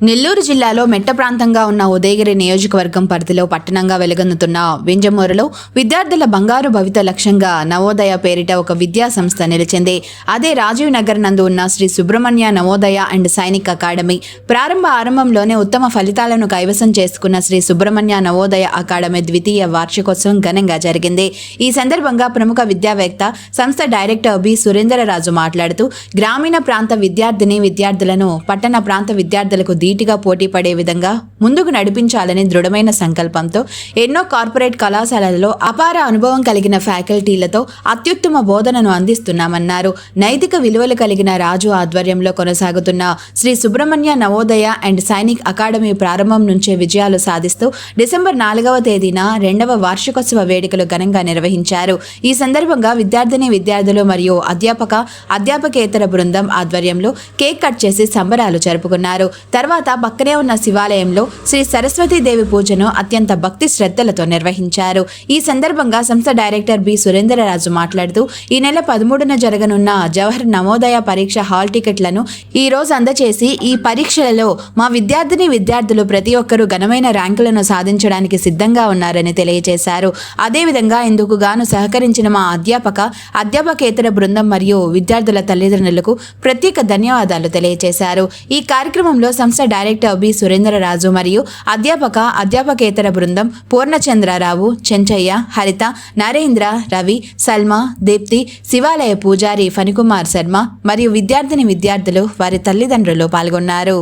నెల్లూరు జిల్లాలో మెట్ట ప్రాంతంగా ఉన్న ఉదయగిరి నియోజకవర్గం పరిధిలో పట్టణంగా వెలుగొందుతున్న వింజమూరులో విద్యార్థుల బంగారు భవిత లక్ష్యంగా నవోదయ పేరిట ఒక విద్యా సంస్థ నిలిచింది. అదే రాజీవ్ నగర్ నందు ఉన్న శ్రీ సుబ్రహ్మణ్య నవోదయ అండ్ సైనిక్ అకాడమీ. ప్రారంభ ఆరంభంలోనే ఉత్తమ ఫలితాలను కైవసం చేసుకున్న శ్రీ సుబ్రహ్మణ్య నవోదయ అకాడమీ ద్వితీయ వార్షికోత్సవం ఘనంగా జరిగింది. ఈ సందర్భంగా ప్రముఖ విద్యావేత్త సంస్థ డైరెక్టర్ బి. సురేందరరాజు మాట్లాడుతూ గ్రామీణ ప్రాంత విద్యార్థిని విద్యార్థులను పట్టణ ప్రాంత విద్యార్థులకు ధీటుగా పోటీ పడే విధంగా ముందుకు నడిపించాలని దృఢమైన సంకల్పంతో ఎన్నో కార్పొరేట్ కళాశాలలలో అపార అనుభవం కలిగిన ఫ్యాకల్టీలతో అత్యుత్తమ బోధనను అందిస్తున్నామన్నారు. నైతిక విలువలు కలిగిన రాజు ఆధ్వర్యంలో కొనసాగుతున్న శ్రీ సుబ్రహ్మణ్య నవోదయ అండ్ సైనిక్ అకాడమీ ప్రారంభం నుంచే విజయాలు సాధిస్తూ డిసెంబర్ నాలుగవ తేదీన రెండవ వార్షికోత్సవ వేడుకలు ఘనంగా నిర్వహించారు. ఈ సందర్భంగా విద్యార్థిని విద్యార్థులు మరియు అధ్యాపక అధ్యాపకేతర బృందం ఆధ్వర్యంలో కేక్ కట్ చేసి సంబరాలు జరుపుకున్నారు. తర్వాత తర్వాత పక్కనే ఉన్న శివాలయంలో శ్రీ సరస్వతీదేవి పూజను అత్యంత భక్తి శ్రద్ధలతో నిర్వహించారు. ఈ సందర్భంగా సంస్థ డైరెక్టర్ బి. సురేంద్రరాజు మాట్లాడుతూ ఈ నెల పదమూడున జరగనున్న జవహర్ నవోదయ పరీక్ష హాల్ టికెట్లను ఈ రోజు అందచేసి ఈ పరీక్షలలో మా విద్యార్థిని విద్యార్థులు ప్రతి ఒక్కరూ ఘనమైన ర్యాంకులను సాధించడానికి సిద్ధంగా ఉన్నారని తెలియజేశారు. అదేవిధంగా ఇందుకు గాను సహకరించిన మా అధ్యాపక అధ్యాపకేతర బృందం మరియు విద్యార్థుల తల్లిదండ్రులకు ప్రత్యేక ధన్యవాదాలు తెలియజేశారు. ఈ కార్యక్రమంలో సంస్థ డైరెక్టర్ బి సురేంద్రరాజు మరియు అధ్యాపక అధ్యాపకేతర బృందం పూర్ణచంద్రరావు చెంచయ్య హరిత నరేంద్ర రవి సల్మా దీప్తి శివాలయ పూజారి ఫణికుమార్ శర్మ మరియు విద్యార్థిని విద్యార్థులు వారి తల్లిదండ్రులు పాల్గొన్నారు.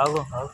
ఆగు ఆగు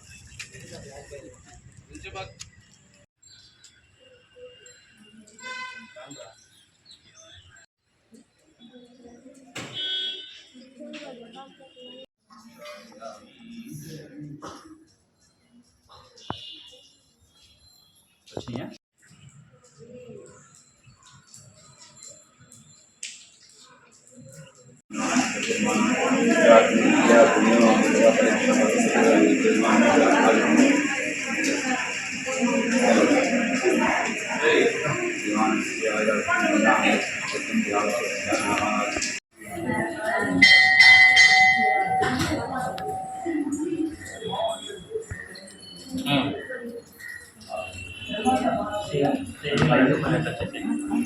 Sí, sí,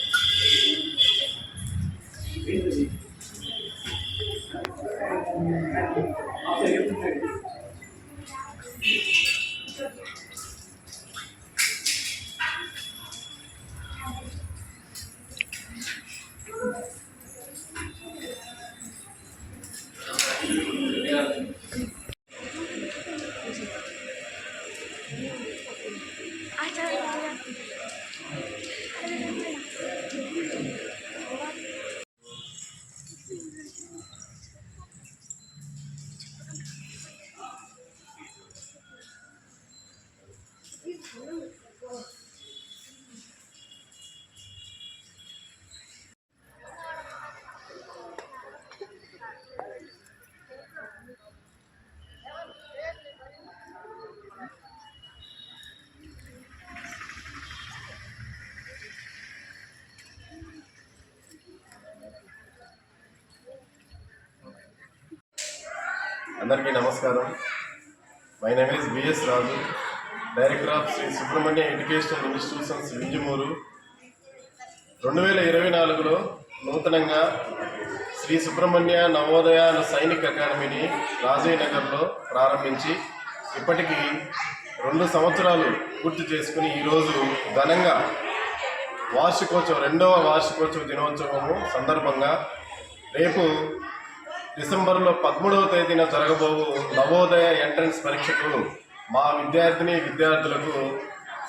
అందరికీ నమస్కారం. My name is BS Raju director of Shri Subrahmanya educational institutions Vinjamuru రెండు వేల ఇరవై నాలుగులో నూతనంగా శ్రీ సుబ్రహ్మణ్య నవోదయ సైనిక్ అకాడమీని రాజీవ్ నగర్లో ప్రారంభించి ఇప్పటికీ రెండు సంవత్సరాలు పూర్తి చేసుకుని ఈరోజు ఘనంగా వార్షికోత్సవం రెండవ వార్షికోత్సవ దినోత్సవము సందర్భంగా రేపు డిసెంబర్లో పదమూడవ తేదీన జరగబోవు నవోదయ ఎంట్రన్స్ పరీక్షకు మా విద్యార్థిని విద్యార్థులకు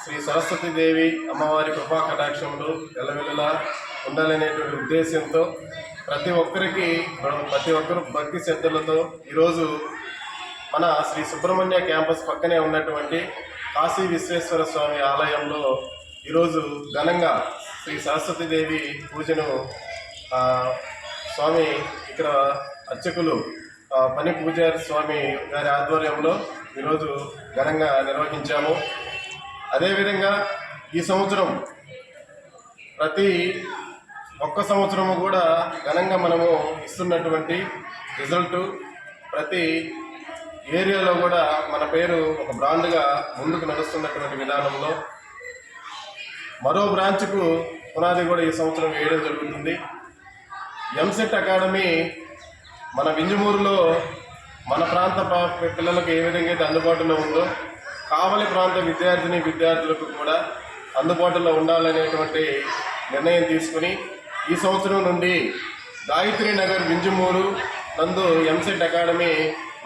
శ్రీ సరస్వతీదేవి అమ్మవారి కృపా కటాక్షములు ఎలవెలలా ఉండాలనేటువంటి ఉద్దేశంతో ప్రతి ఒక్కరికి ప్రతి ఒక్కరు భక్తి శ్రద్ధలతో ఈరోజు మన శ్రీ సుబ్రహ్మణ్య క్యాంపస్ పక్కనే ఉన్నటువంటి కాశీ విశ్వేశ్వర స్వామి ఆలయంలో ఈరోజు ఘనంగా శ్రీ సరస్వతీదేవి పూజను స్వామి ఇక్కడ అర్చకులు పని పూజారి స్వామి గారి ఆధ్వర్యంలో ఈరోజు ఘనంగా నిర్వహించాము. అదేవిధంగా ఈ సంవత్సరం ప్రతి ఒక్క సంవత్సరము కూడా ఘనంగా మనము ఇస్తున్నటువంటి రిజల్ట్. ప్రతి ఏరియాలో కూడా మన పేరు ఒక బ్రాండ్గా ముందుకు నడుస్తున్నటువంటి విధానంలో. మరో బ్రాంచ్కు పునాది కూడా ఈ సంవత్సరం వేయడం జరుగుతుంది. ఎంసెట్ అకాడమీ మన వింజమూరులో మన ప్రాంత పిల్లలకు ఏ విధంగా అయితే అందుబాటులో ఉందో కావలి ప్రాంత విద్యార్థిని విద్యార్థులకు కూడా అందుబాటులో ఉండాలనేటువంటి నిర్ణయం తీసుకుని ఈ సంవత్సరం నుండి గాయత్రి నగర్ వింజమూరు నందు ఎంసెట్ అకాడమీ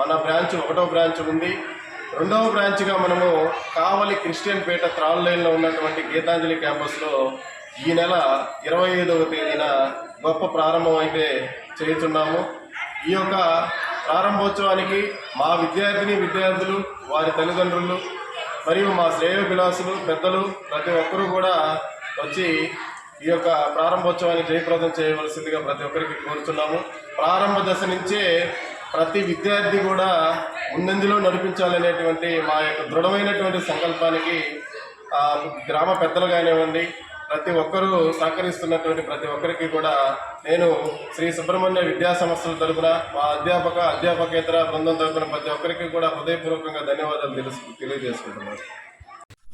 మన బ్రాంచ్ ఒకటో బ్రాంచ్ ఉంది. రెండవ బ్రాంచ్గా మనము కావలి క్రిస్టియన్ పేట త్రాల్ లైన్లో ఉన్నటువంటి గీతాంజలి క్యాంపస్లో ఈ నెల ఇరవై ఐదవ తేదీన గొప్ప ప్రారంభం అయితే చేస్తున్నాము ఈ యొక్క ప్రారంభోత్సవానికి మా విద్యార్థిని విద్యార్థులు వారి తల్లిదండ్రులు మరియు మా శ్రేయోభిలాసులు పెద్దలు ప్రతి ఒక్కరూ కూడా వచ్చి ఈ యొక్క ప్రారంభోత్సవాన్ని జయప్రదం చేయవలసిందిగా ప్రతి ఒక్కరికి కోరుతున్నాము ప్రారంభ దశ నుంచే ప్రతి విద్యార్థి కూడా ముందంజలో నడిపించాలనేటువంటి మా యొక్క దృఢమైనటువంటి సంకల్పానికి గ్రామ పెద్దలు కానివ్వండి ప్రతి ఒక్కరూ సహకరిస్తున్నటువంటి ప్రతి ఒక్కరికి కూడా నేను శ్రీ సుబ్రహ్మణ్య విద్యా సంస్థల తరపున మా అధ్యాపక అధ్యాపకేతర బృందం తరపున ప్రతి ఒక్కరికి కూడా హృదయపూర్వకంగా ధన్యవాదాలు తెలుసు తెలియజేసుకుంటున్నాను.